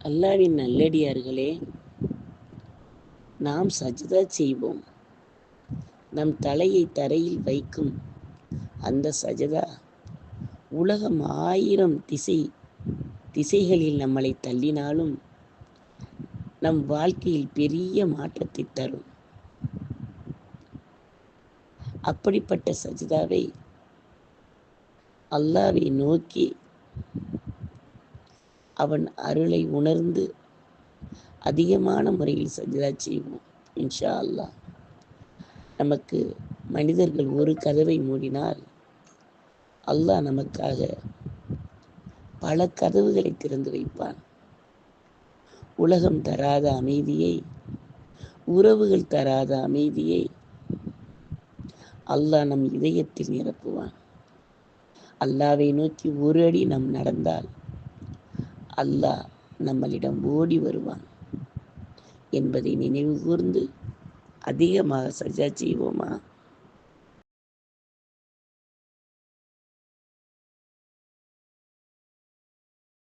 அல்லாவின் நல்லடியார்களே நாம் சஜிதா செய்வோம். நம் தலையை தரையில் வைக்கும் அந்த சஜதா உலகம் ஆயிரம் திசை திசைகளில் நம்மளை தள்ளினாலும் நம் வாழ்க்கையில் பெரிய மாற்றத்தை தரும். அப்படிப்பட்ட சஜிதாவை அல்லாவை நோக்கி அவன் அருளை உணர்ந்து அதிகமான முறையில் சஜிதா செய்வோம். இன்ஷா அல்லாஹ் நமக்கு மனிதர்கள் ஒரு கதவை மூடினால் அல்லாஹ் நமக்காக பல கதவுகளை திறந்து வைப்பான். உலகம் தராத அமைதியை உறவுகள் தராத அமைதியை அல்லாஹ் நம் இதயத்தில் நிரப்புவான். அல்லாவை நோக்கி ஒரு அடி நாம் நடந்தால் அல்லாஹ் நம்மளிடம் ஓடி வருவான் என்பதை நினைவு கூர்ந்து அதிகமாக சஜா செய்வோமா?